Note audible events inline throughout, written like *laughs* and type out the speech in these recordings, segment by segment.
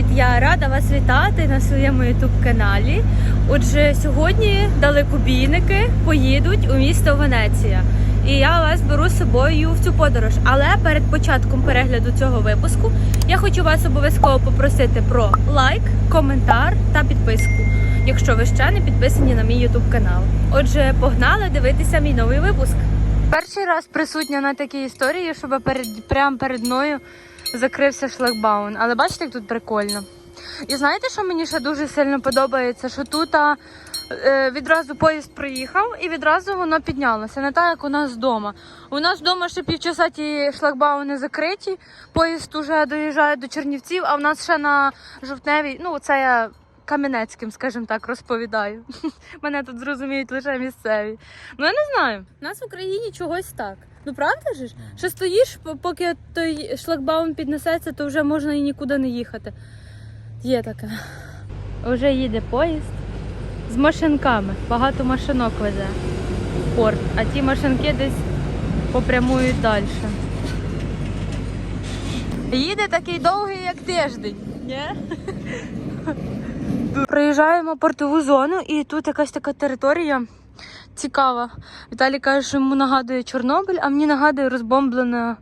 Привіт! Я рада вас вітати на своєму youtube каналі. Отже, сьогодні далекобійники поїдуть у місто Венеція. І я вас беру з собою в цю подорож. Але перед початком перегляду цього випуску я хочу вас обов'язково попросити про лайк, коментар та підписку, якщо ви ще не підписані на мій youtube канал. Отже, погнали дивитися мій новий випуск. Перший раз присутня на такій історії, щоб перед прямо перед мною закрився шлагбаун. Але бачите, як тут прикольно. І знаєте, що мені ще дуже сильно подобається? Що тут а, е, відразу поїзд приїхав і відразу воно піднялося. Не так, як у нас вдома. У нас вдома ще півчаса ті шлагбауни закриті, поїзд уже доїжджає до Чернівців, а в нас ще на жовтневій, ну це я Кам'янецьким, скажімо так, розповідаю. *laughs* Мене тут зрозуміють лише місцеві. Ну я не знаю. У нас в Україні чогось так. Ну правда ж? Що стоїш, поки той шлагбаум піднесеться, то вже можна і нікуди не їхати. Є таке. Вже їде поїзд з машинками. Багато машинок везе в порт, а ті машинки десь попрямують далі. Їде такий довгий, як тиждень. Ні? *laughs* Приїжджаємо в портову зону, і тут якась така територія цікава. Віталій каже, що йому нагадує Чорнобиль, а мені нагадує розбомблене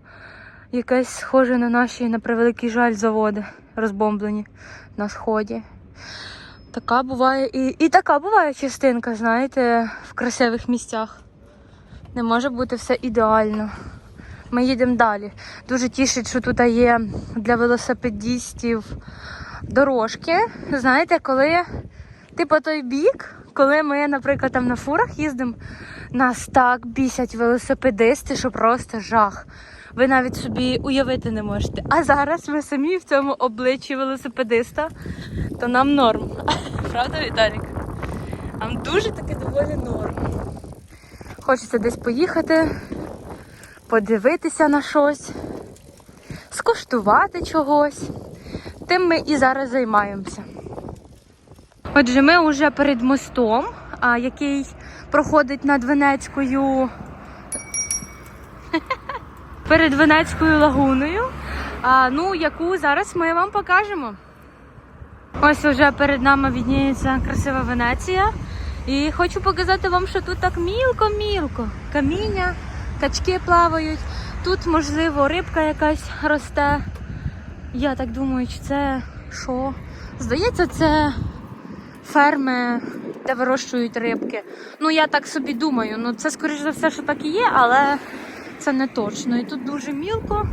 якесь схоже на наші, на превеликий жаль, заводи розбомблені на сході. Така буває і, і така буває частинка, знаєте, в красивих місцях. Не може бути все ідеально. Ми їдемо далі. Дуже тішить, що тут є для велосипедістів дорожки. Знаєте, коли ти по той бік, коли ми, наприклад, там на фурах їздимо, нас так бісять велосипедисти, що просто жах. Ви навіть собі уявити не можете. А зараз ми самі в цьому обличчі велосипедиста, то нам норм. *laughs* Правда, Віталік? Нам дуже таки доволі норм. Хочеться десь поїхати, подивитися на щось, скуштувати чогось. Тим ми і зараз займаємося. Отже, ми вже перед мостом, який проходить над Венецькою. *laughs* перед Венецькою лагуною, а, ну, яку зараз ми вам покажемо. Ось вже перед нами відніється красива Венеція. І хочу показати вам, що тут так мілко-мілко. Каміння, качки плавають. Тут, можливо, рибка якась росте. Я так думаю, чи це що? Здається, це ферми, де вирощують рибки. Ну, я так собі думаю. Ну, це, скоріш за все, що так і є, але це не точно. І тут дуже мілко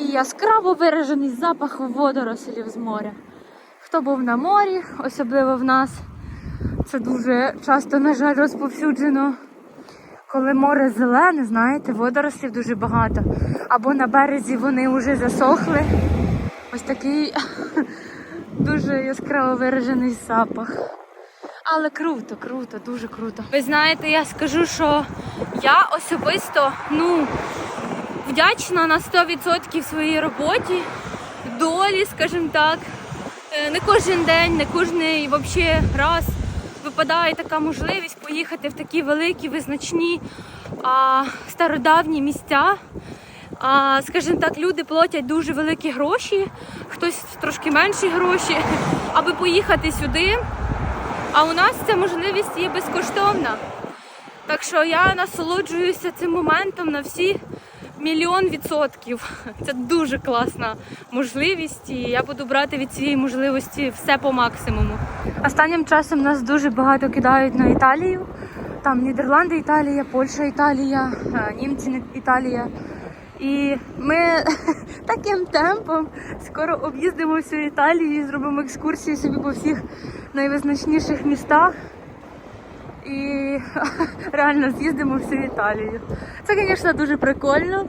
і яскраво виражений запах водорослів з моря. Хто був на морі, особливо в нас, це дуже часто, на жаль, розповсюджено. Коли море зелене, знаєте, водорослів дуже багато. Або на березі вони вже засохли. Ось такий *laughs* дуже яскраво виражений запах. Але круто, круто, дуже круто. Ви знаєте, я скажу, що я особисто ну, вдячна на 100% своїй роботі, долі, скажімо так. Е, Не кожен день, не кожний вообще раз випадає така можливість поїхати в такі великі, визначні, а, стародавні місця. А, скажімо так, люди платять дуже великі гроші, хтось трошки менші гроші, *laughs* аби поїхати сюди. А у нас ця можливість є безкоштовна. Так що я насолоджуюся цим моментом на всі мільйон відсотків. Це дуже класна можливість, і я буду брати від цієї можливості все по максимуму. Останнім часом нас дуже багато кидають на Італію. Там Нідерланди, Італія, Польща, Італія, е, німці, Італія. І ми *laughs* таким темпом скоро об'їздимо всю Італію і зробимо екскурсії собі по всіх найвизначніших містах. І *laughs* реально з'їздимо всю Італію. Це, звісно, дуже прикольно.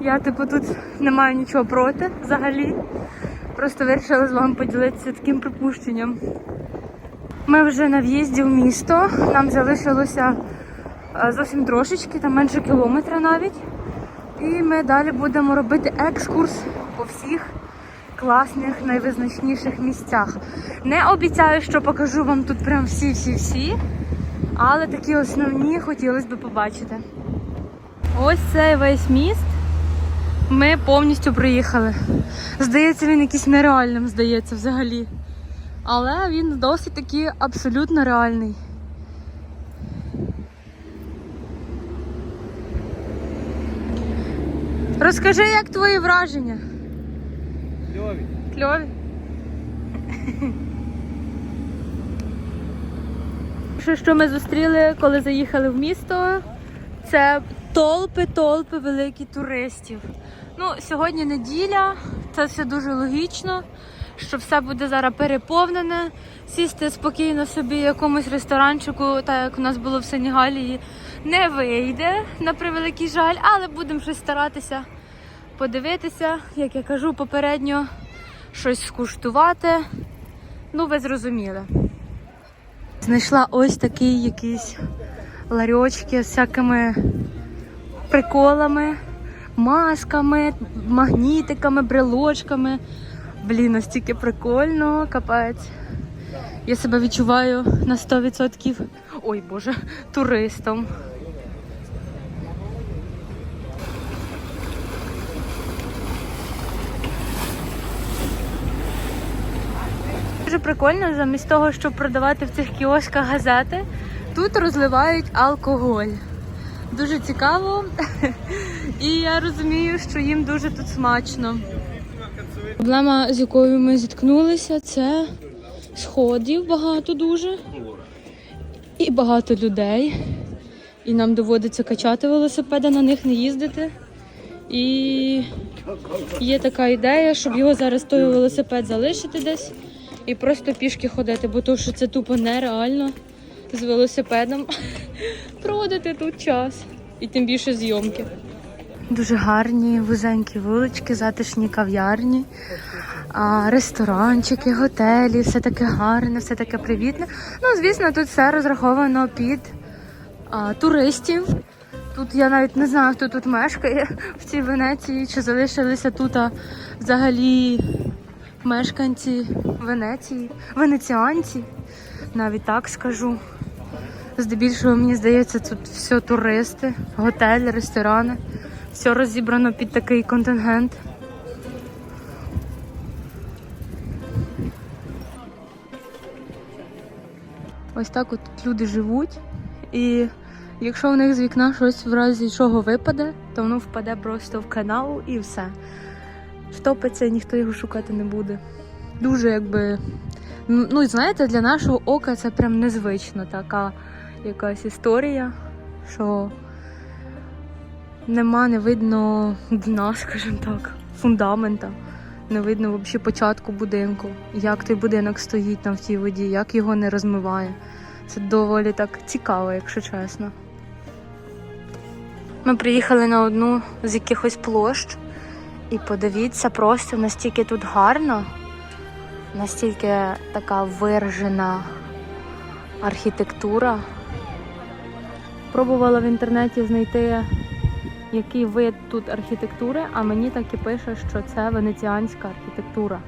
Я, типу, тут не маю нічого проти взагалі. Просто вирішила з вами поділитися таким припущенням. Ми вже на в'їзді в місто. Нам залишилося е, зовсім трошечки, там менше кілометра навіть. І ми далі будемо робити екскурс по всіх класних, найвизначніших місцях. Не обіцяю, що покажу вам тут прям всі-всі-всі, але такі основні хотілося б побачити. Ось цей весь міст. Ми повністю приїхали. Здається, він якийсь нереальним, здається, взагалі. Але він досить таки абсолютно реальний. Розкажи, як твої враження? Кльові. Кльові. Що, що ми зустріли, коли заїхали в місто, це толпи-толпи великі туристів. Ну, сьогодні неділя, це все дуже логічно, що все буде зараз переповнене. Сісти спокійно собі в якомусь ресторанчику, так як у нас було в Сенігалії, не вийде на превеликий жаль, але будемо щось старатися подивитися, як я кажу попередньо, щось скуштувати. Ну, ви зрозуміли. Знайшла ось такий якийсь ларьочки з всякими приколами, масками, магнітиками, брелочками. Блін, настільки прикольно, капець. Я себе відчуваю на 100%. Ой Боже, туристом. Прикольно, замість того, щоб продавати в цих кіосках газети, тут розливають алкоголь. Дуже цікаво. *laughs* І я розумію, що їм дуже тут смачно. Проблема, з якою ми зіткнулися, це сходів багато дуже. І багато людей. І нам доводиться качати велосипеди, на них не їздити. І є така ідея, щоб його зараз той велосипед залишити десь і просто пішки ходити, бо то, що це тупо нереально з велосипедом *laughs* проводити тут час. І тим більше зйомки. Дуже гарні вузенькі вулички, затишні кав'ярні, ресторанчики, готелі, все таке гарне, все таке привітне. Ну, звісно, тут все розраховано під а, туристів. Тут я навіть не знаю, хто тут мешкає в цій Венеції, чи залишилися тут а, взагалі мешканці Венеції, венеціанці, навіть так скажу. Здебільшого, мені здається, тут все туристи, готелі, ресторани. Все розібрано під такий контингент. Ось так от люди живуть. І якщо в них з вікна щось в разі чого випаде, то воно впаде просто в канал і все. Втопиться і ніхто його шукати не буде. Дуже якби. Ну, і знаєте, для нашого ока це прям незвично така якась історія, що нема, не видно дна, скажімо так, фундамента. Не видно взагалі початку будинку, як той будинок стоїть там в тій воді, як його не розмиває. Це доволі так цікаво, якщо чесно. Ми приїхали на одну з якихось площ, і подивіться, просто настільки тут гарно, настільки така виражена архітектура. Пробувала в інтернеті знайти, який вид тут архітектури, а мені так і пише, що це венеціанська архітектура.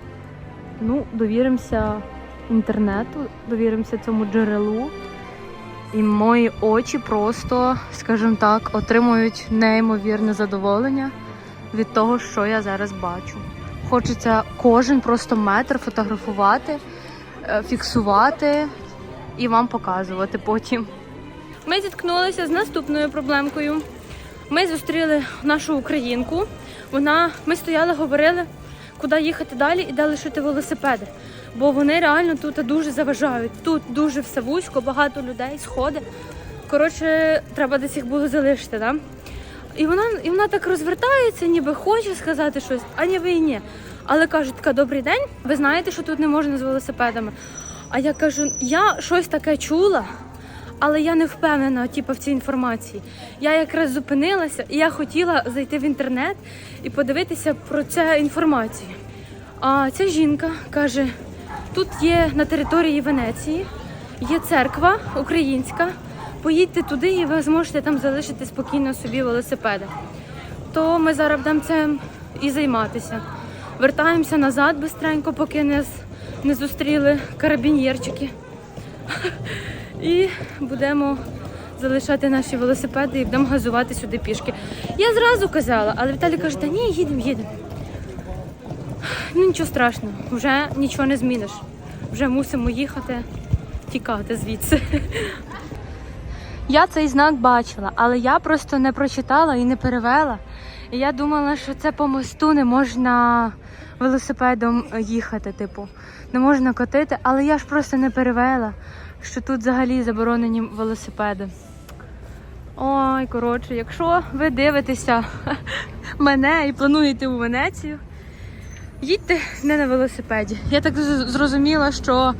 Ну, довіримося інтернету, довіримося цьому джерелу. І мої очі просто, скажімо так, отримують неймовірне задоволення від того, що я зараз бачу. Хочеться кожен просто метр фотографувати, е, фіксувати і вам показувати потім. Ми зіткнулися з наступною проблемкою. Ми зустріли нашу українку. Вона, ми стояли, говорили, куди їхати далі і де лишити велосипеди. Бо вони реально тут дуже заважають. Тут дуже все вузько, багато людей, сходи. Коротше, треба десь їх було залишити. Да? І вона, і вона так розвертається, ніби хоче сказати щось, а ніби і ні. Але каже, така добрий день. Ви знаєте, що тут не можна з велосипедами. А я кажу, я щось таке чула, але я не впевнена типу, в цій інформації. Я якраз зупинилася і я хотіла зайти в інтернет і подивитися про цю інформацію. А ця жінка каже: тут є на території Венеції, є церква українська. Поїдьте туди і ви зможете там залишити спокійно собі велосипеди. То ми зараз будемо цим і займатися. Вертаємося назад бистренько, поки не, не зустріли карабінєрчики. І будемо залишати наші велосипеди і будемо газувати сюди пішки. Я зразу казала, але Віталій каже, та ні, їдемо, їдемо. Ну нічого страшного, вже нічого не зміниш. Вже мусимо їхати, тікати звідси. Я цей знак бачила, але я просто не прочитала і не перевела. І я думала, що це по мосту не можна велосипедом їхати, типу, не можна котити, але я ж просто не перевела, що тут взагалі заборонені велосипеди. Ой, коротше, якщо ви дивитеся *laughs* мене і плануєте у Венецію, їдьте не на велосипеді. Я так зрозуміла, що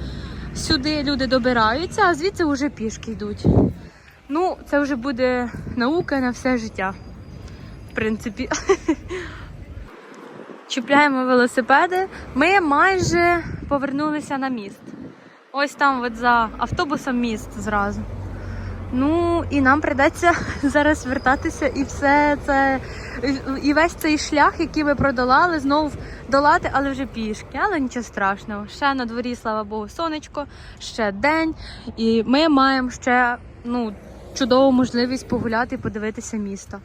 сюди люди добираються, а звідси вже пішки йдуть. Ну, це вже буде наука на все життя. В принципі. *laughs* Чіпляємо велосипеди. Ми майже повернулися на міст. Ось там, от за автобусом міст зразу. Ну і нам прийдеться *laughs* зараз вертатися і все це, і весь цей шлях, який ми продолали, знову долати, але вже пішки. Але нічого страшного. Ще на дворі, слава Богу, сонечко, ще день. І ми маємо ще ну, чудову можливість погуляти і подивитися місто.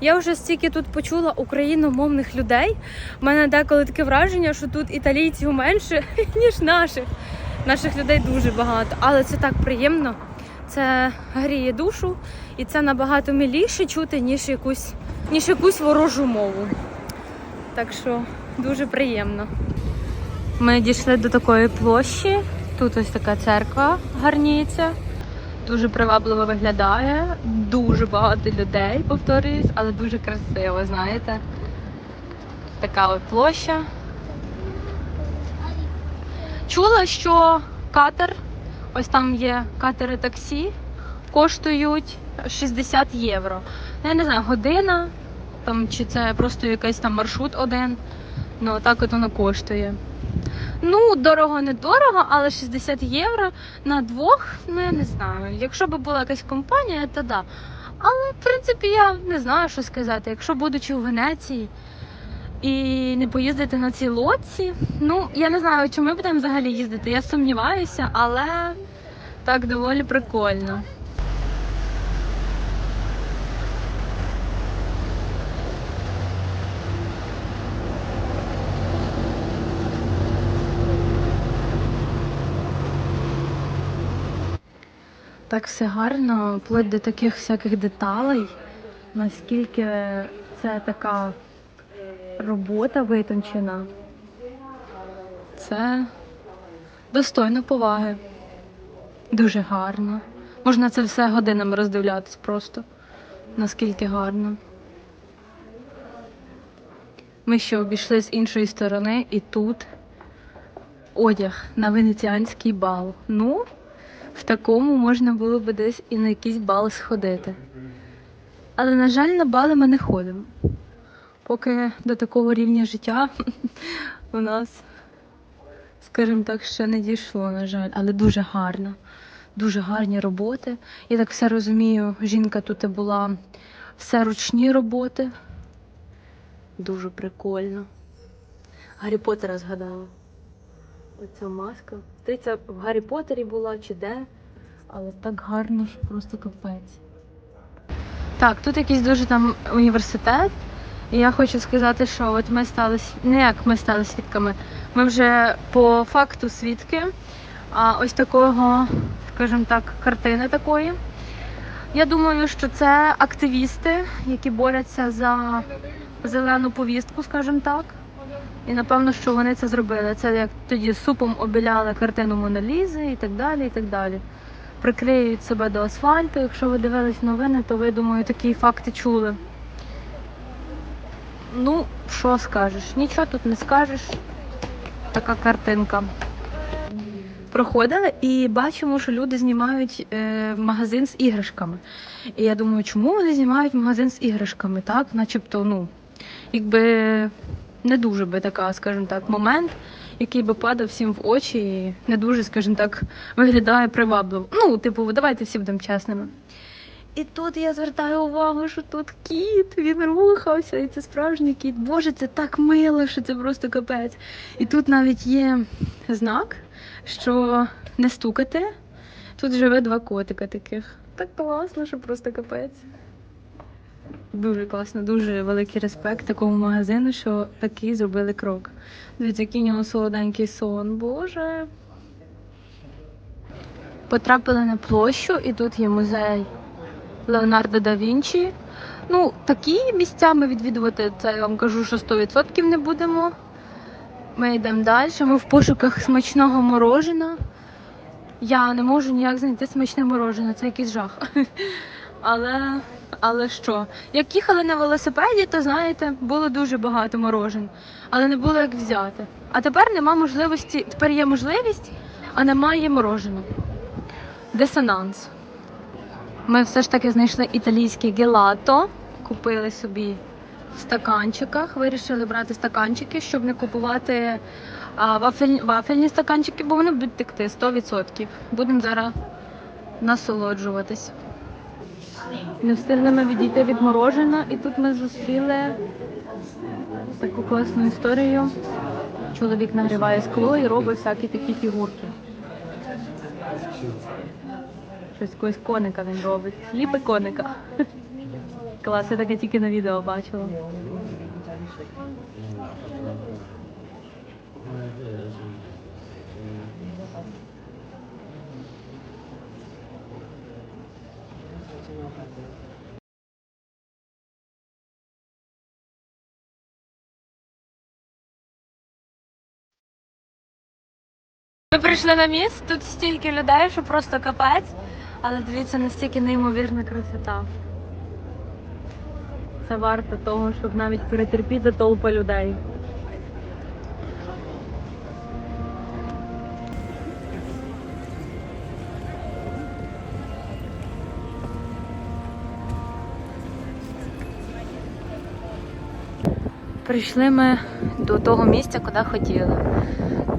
Я вже стільки тут почула україномовних людей. У мене деколи таке враження, що тут італійців менше, *laughs* ніж наших. Наших людей дуже багато, але це так приємно. Це гріє душу, і це набагато миліше чути, ніж якусь, ніж якусь ворожу мову. Так що дуже приємно. Ми дійшли до такої площі. Тут ось така церква гарніється. Дуже привабливо виглядає. Дуже багато людей, повторююсь, але дуже красиво, знаєте. Така от площа. Чула, що катер, ось там є катери таксі, коштують 60 євро. Ну, Я не знаю, година, там, чи це просто якийсь там маршрут один. Ну, так от воно коштує. Ну, дорого не дорого, але 60 євро на двох, ну я не знаю. Якщо б була якась компанія, то да. Але в принципі я не знаю, що сказати. Якщо будучи у Венеції і не поїздити на цій лодці, ну я не знаю, чи ми будемо взагалі їздити. Я сумніваюся, але так доволі прикольно. Так все гарно, вплоть до таких всяких деталей, наскільки це така робота витончена. Це достойно поваги. Дуже гарно. Можна це все годинами роздивлятись просто. Наскільки гарно. Ми ще обійшли з іншої сторони, і тут одяг на венеціанський бал. Ну, в такому можна було би десь і на якийсь бал сходити. Але, на жаль, на бали ми не ходимо. Поки до такого рівня життя *laughs* у нас, скажімо так, ще не дійшло, на жаль, але дуже гарно. Дуже гарні роботи. Я так все розумію, жінка тут і була все ручні роботи. Дуже прикольно. Гаррі Поттера згадала. Оця маска. Здається, в Гаррі Поттері була чи де, але так гарно, що просто капець. Так, тут якийсь дуже там університет. І я хочу сказати, що от ми стали не як ми стали свідками. Ми вже по факту свідки. А ось такого, скажімо так, картини такої. Я думаю, що це активісти, які борються за зелену повістку, скажімо так. І напевно, що вони це зробили. Це як тоді супом обіляли картину Моналізи і так далі. і так далі. Приклеюють себе до асфальту. Якщо ви дивились новини, то ви думаю, такі факти чули. Ну, що скажеш? Нічого тут не скажеш. Така картинка. Проходили і бачимо, що люди знімають е, магазин з іграшками. І я думаю, чому вони знімають магазин з іграшками, так? Начебто, ну, якби не дуже би така, скажімо так, момент, який би падав всім в очі і не дуже, скажімо так, виглядає привабливо. Ну, типу, давайте всі будемо чесними. І тут я звертаю увагу, що тут кіт, він рухався, і це справжній кіт. Боже, це так мило, що це просто капець. І тут навіть є знак, що не стукати. Тут живе два котика таких. так класно, що просто капець. Дуже класно, дуже великий респект такому магазину, що такий зробили крок. Дивіться, який у нього солоденький сон, боже. Потрапили на площу, і тут є музей Леонардо да Вінчі. Ну, такі місця ми відвідувати, це я вам кажу, що 100% не будемо. Ми йдемо далі. Ми в пошуках смачного морожена. Я не можу ніяк знайти смачне морожене, це якийсь жах. Але, але що? Як їхали на велосипеді, то знаєте, було дуже багато морожен, але не було як взяти. А тепер нема можливості, тепер є можливість, а немає мороженого. Дисонанс. Ми все ж таки знайшли італійське гелато, купили собі в стаканчиках. Вирішили брати стаканчики, щоб не купувати а, вафель, вафельні стаканчики, бо вони будуть текти 100%. Будемо зараз насолоджуватись. Не встигли ми відійти від морожена, і тут ми зустріли таку класну історію. Чоловік нагріває скло і робить всякі такі фігурки. Щось якогось коника він робить. Ліпи коника. Клас, я таке тільки на відео бачила. Ми прийшли на міст, тут стільки людей, що просто капець. Але дивіться, настільки неймовірна красота. Це варто того, щоб навіть перетерпіти толпу людей. Прийшли ми до того місця, куди хотіли.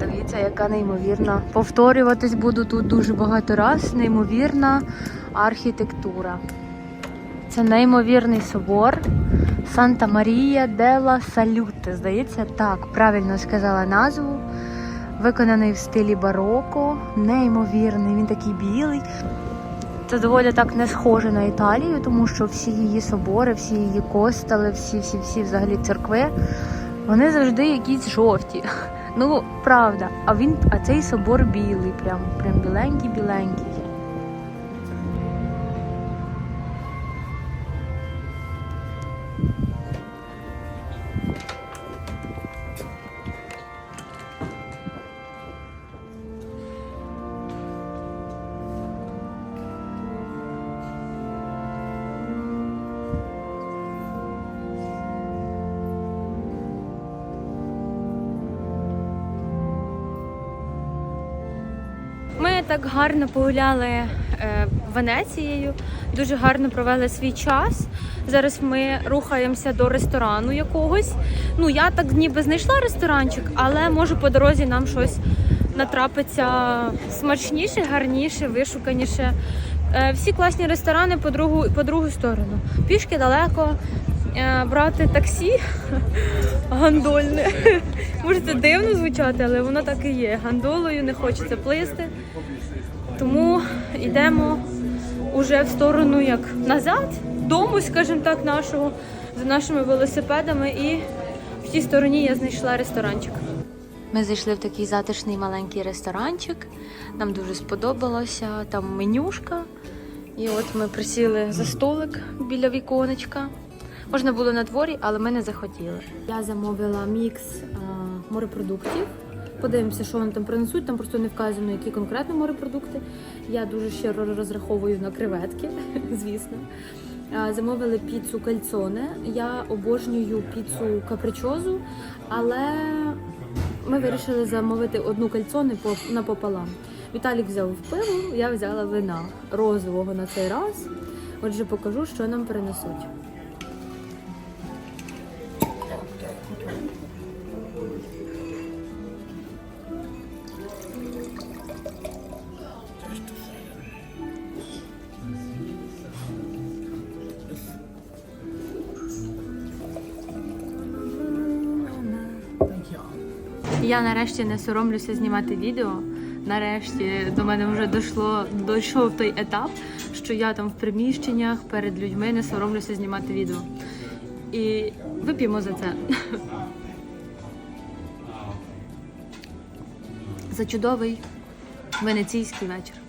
Дивіться, яка неймовірна. Повторюватись буду тут дуже багато раз. Неймовірна архітектура. Це неймовірний собор Санта Марія Делла Салюте. Здається, так, правильно сказала назву. Виконаний в стилі бароко, неймовірний, він такий білий. Це доволі так не схоже на Італію, тому що всі її собори, всі її костели, всі, всі, всі взагалі церкви, вони завжди якісь жовті. *laughs* Ну, правда, а він, а цей собор білий, прям, прям біленький, так гарно погуляли е, Венецією, дуже гарно провели свій час. Зараз ми рухаємося до ресторану якогось. Ну, я так ніби знайшла ресторанчик, але може по дорозі нам щось натрапиться смачніше, гарніше, вишуканіше. Е, Всі класні ресторани по другу, по другу сторону. Пішки далеко. Е, Брати таксі *laughs* гандольне. *laughs* Може це дивно звучати, але воно так і є. Гандолою не хочеться плисти. Тому йдемо уже в сторону як назад, дому, скажімо так, нашого, за нашими велосипедами. І в тій стороні я знайшла ресторанчик. Ми зайшли в такий затишний маленький ресторанчик. Нам дуже сподобалося. Там менюшка. І от ми присіли за столик біля віконечка. Можна було на дворі, але ми не захотіли. Я замовила мікс морепродуктів. Подивимося, що вони там принесуть. Там просто не вказано, які конкретно морепродукти. Я дуже щиро розраховую на креветки, *laughs* звісно. Замовили піцу кальцоне. Я обожнюю піцу капричозу, але ми вирішили замовити одну кальцоне по- напополам. Віталік взяв пиво, я взяла вина розового на цей раз. Отже, покажу, що нам принесуть. Я нарешті не соромлюся знімати відео, нарешті до мене вже дійшло, дійшов той етап, що я там в приміщеннях перед людьми не соромлюся знімати відео. І вип'ємо за це. *laughs* За чудовий венеційський вечір.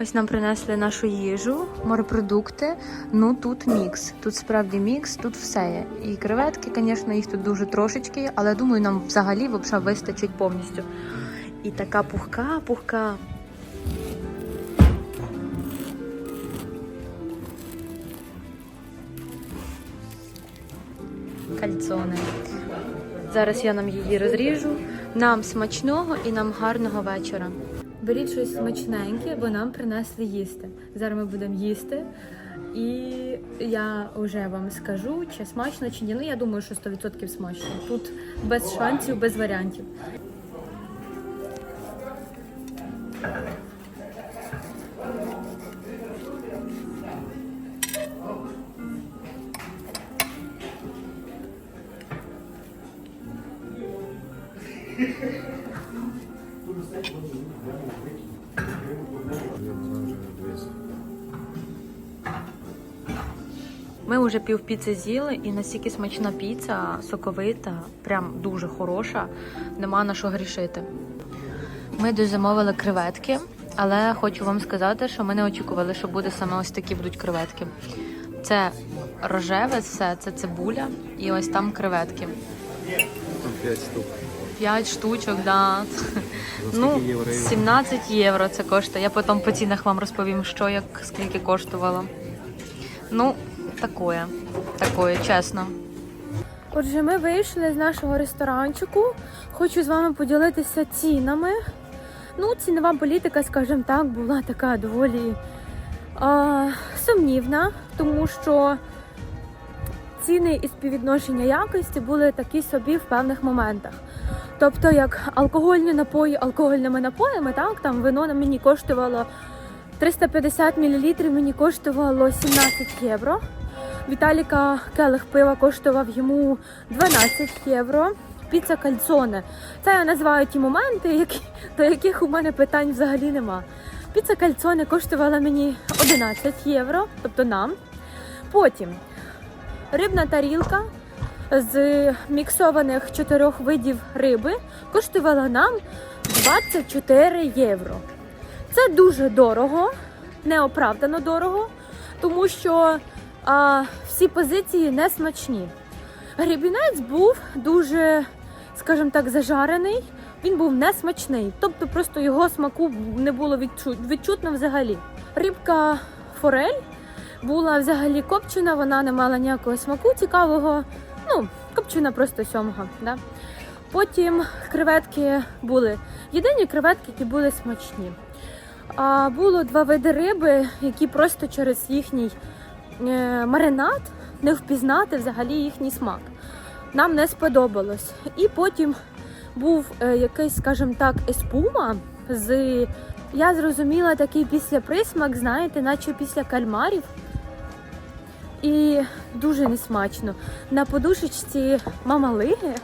Ось нам принесли нашу їжу, морепродукти. Ну тут мікс. Тут справді мікс, тут все є. І креветки, звісно, їх тут дуже трошечки, але думаю, нам взагалі взагалі вистачить повністю. І така пухка, пухка. Кальцони. Зараз я нам її розріжу. Нам смачного і нам гарного вечора. Беріть щось смачненьке, бо нам принесли їсти. Зараз ми будемо їсти. І я вже вам скажу, чи смачно, чи ні. Ну я думаю, що 100% смачно. Тут без шансів, без варіантів. Ми вже пів піци з'їли, і настільки смачна піца, соковита, прям дуже хороша. Нема на що грішити. Ми дозамовили креветки, але хочу вам сказати, що ми не очікували, що буде саме ось такі будуть креветки. Це рожеве, все, це цибуля, і ось там креветки. Там 5 штук. П'ять штучок, да. Ну, 17 євро це коштує. Я потім по цінах вам розповім, що як скільки коштувало. Ну, такое, такое, чесно. Отже, ми вийшли з нашого ресторанчику. Хочу з вами поділитися цінами. Ну, цінова політика, скажімо так, була така доволі а, сумнівна, тому що ціни і співвідношення якості були такі собі в певних моментах. Тобто, як алкогольні напої алкогольними напоями, так там вино на мені коштувало 350 мл, мені коштувало 17 євро. Віталіка келих пива коштував йому 12 євро. Піца кальцоне. Це я називаю ті моменти, які, до яких у мене питань взагалі нема. Піца кальцоне коштувала мені 11 євро, тобто нам. Потім рибна тарілка з міксованих чотирьох видів риби коштувала нам 24 євро. Це дуже дорого, неоправдано дорого, тому що а, всі позиції не смачні. Грібінець був дуже, скажімо так, зажарений. Він був не смачний, тобто просто його смаку не було відчу- відчутно взагалі. Рибка форель була взагалі копчена, вона не мала ніякого смаку цікавого. Ну, копчена просто сьомга. Да? Потім креветки були єдині креветки, які були смачні. А було два види риби, які просто через їхній е, маринад не впізнати взагалі їхній смак. Нам не сподобалось. І потім був е, якийсь, скажімо так, еспума з. Я зрозуміла такий після присмак, знаєте, наче після кальмарів. І дуже несмачно. На подушечці мамалиги,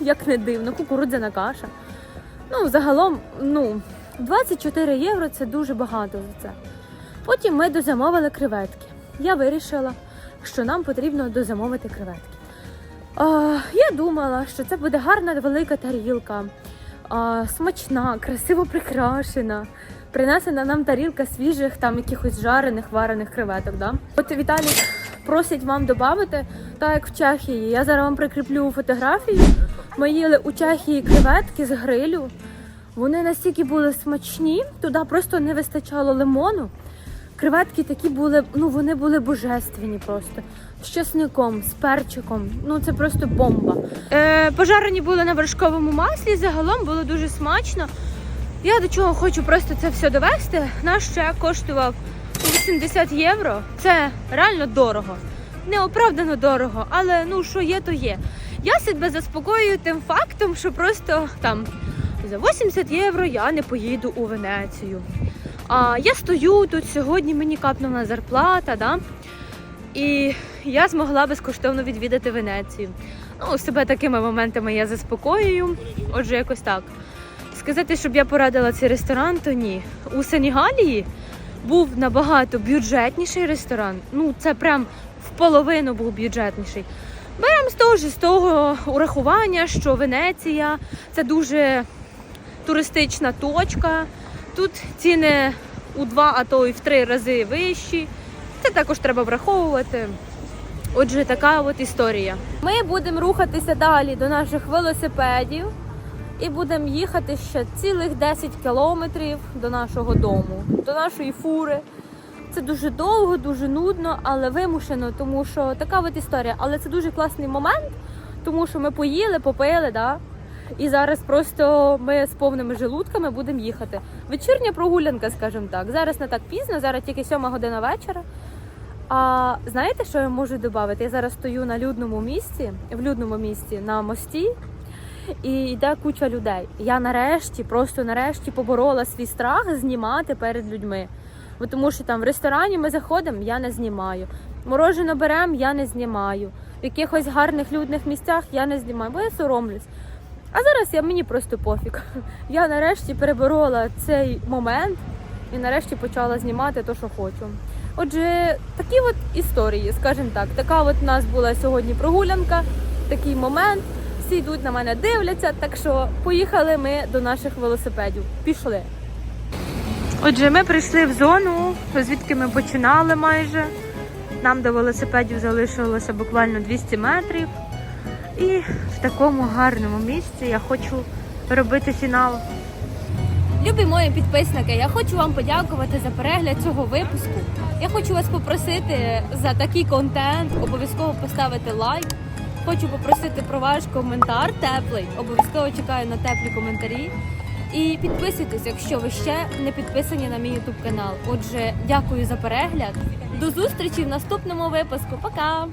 як не дивно, кукурудзяна каша. Ну, загалом, ну, 24 євро це дуже багато за це. Потім ми дозамовили креветки. Я вирішила, що нам потрібно дозамовити креветки. А, я думала, що це буде гарна велика тарілка, а, смачна, красиво прикрашена. Принесена нам тарілка свіжих, там якихось жарених, варених креветок. Да? От Віталік просить вам додати, так як в Чехії. Я зараз вам прикріплю фотографію. Ми їли у Чехії креветки з грилю. Вони настільки були смачні, туди просто не вистачало лимону. Креветки такі були, ну вони були божественні просто. З чесником, з перчиком. Ну це просто бомба. Е, пожарені були на вершковому маслі, загалом було дуже смачно. Я до чого хочу просто це все довести. Наш чек коштував 80 євро. Це реально дорого. Неоправдано дорого, але ну що є, то є. Я себе заспокоюю тим фактом, що просто там за 80 євро я не поїду у Венецію. А я стою тут сьогодні, мені капнула зарплата, да? і я змогла безкоштовно відвідати Венецію. Ну, себе такими моментами я заспокоюю. Отже, якось так. сказати, щоб я порадила цей ресторан, то ні. У Сенігалії був набагато бюджетніший ресторан. Ну, це прям в половину був бюджетніший. Беремо з того ж з того урахування, що Венеція це дуже туристична точка. Тут ціни у два, а то і в три рази вищі. Це також треба враховувати. Отже, така от історія. Ми будемо рухатися далі до наших велосипедів і будемо їхати ще цілих 10 кілометрів до нашого дому, до нашої фури. Це дуже довго, дуже нудно, але вимушено, тому що така от історія. Але це дуже класний момент, тому що ми поїли, попили, да? І зараз просто ми з повними желудками будемо їхати. Вечірня прогулянка, скажімо так. Зараз не так пізно, зараз тільки сьома година вечора. А знаєте, що я можу додати? Я зараз стою на людному місці, в людному місці на мості, і йде куча людей. Я нарешті, просто нарешті поборола свій страх знімати перед людьми. Бо тому що там в ресторані ми заходимо, я не знімаю. Морожено беремо, я не знімаю. В якихось гарних людних місцях я не знімаю, бо я соромлюсь. А зараз я мені просто пофіг. Я нарешті переборола цей момент і нарешті почала знімати те, що хочу. Отже, такі от історії, скажімо так, така от у нас була сьогодні прогулянка, такий момент. Всі йдуть на мене, дивляться, так що поїхали ми до наших велосипедів. Пішли. Отже, ми прийшли в зону, звідки ми починали майже. Нам до велосипедів залишилося буквально 200 метрів. І в такому гарному місці я хочу робити фінал. Любі мої підписники, я хочу вам подякувати за перегляд цього випуску. Я хочу вас попросити за такий контент обов'язково поставити лайк. Хочу попросити про ваш коментар теплий. Обов'язково чекаю на теплі коментарі. І підписуйтесь, якщо ви ще не підписані на мій YouTube канал. Отже, дякую за перегляд. До зустрічі в наступному випуску. Пока!